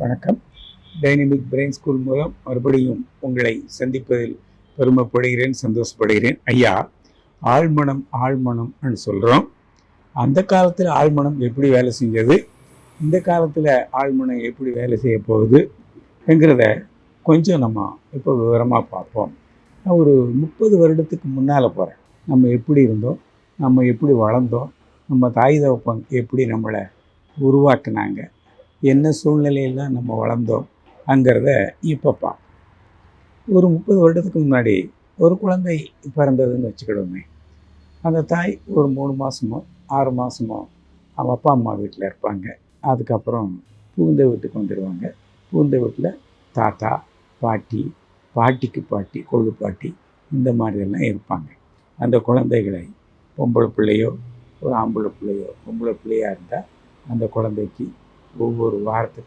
வணக்கம். Dynamic brain school மூலம் மறுபடியும் உங்களை சந்திப்பதில் பெருமைப்படுகிறேன் சந்தோஷப்படுகிறேன். ஐயா ஆழ்மனம் ஆழ்மனம்னு சொல்கிறோம் அந்த காலத்தில் ஆழ்மனம் எப்படி வேலை செஞ்சது? இந்த காலத்தில் ஆழ்மனம் எப்படி வேலை செய்ய போகுதுங்கிறத கொஞ்சம் நம்ம இப்போ விவரமாக பார்ப்போம். நான் ஒரு முப்பது வருடத்துக்கு முன்னால் போகிறேன் நம்ம எப்படி இருந்தோம்? நம்ம எப்படி வளர்ந்தோம்? நம்ம தாய் தகப்பன் எப்படி நம்மளை உருவாக்குனாங்க? என்ன சூழ்நிலையெல்லாம் நம்ம வளர்ந்தோம் அங்கிறத இப்போ பார்ப்போம் ஒரு முப்பது வருடத்துக்கு முன்னாடி ஒரு குழந்தை பிறந்ததுன்னு வச்சுக்கிடுவோமே. அந்த தாய் ஒரு மூணு மாதமோ ஆறு மாதமோ அவன் அப்பா அம்மா வீட்டில் இருப்பாங்க. அதுக்கப்புறம் பூந்த வீட்டுக்கு வந்துடுவாங்க பூந்த வீட்டில் தாத்தா பாட்டி பாட்டிக்கு பாட்டி கொள்ளு பாட்டி இந்த மாதிரியெல்லாம் இருப்பாங்க. அந்த குழந்தைகளை பொம்பளை பிள்ளையோ ஒரு ஆம்பளை பிள்ளையோ பொம்பளை பிள்ளையாக இருந்தால் அந்த குழந்தைக்கு ஒவ்வொரு வாரத்துக்கும்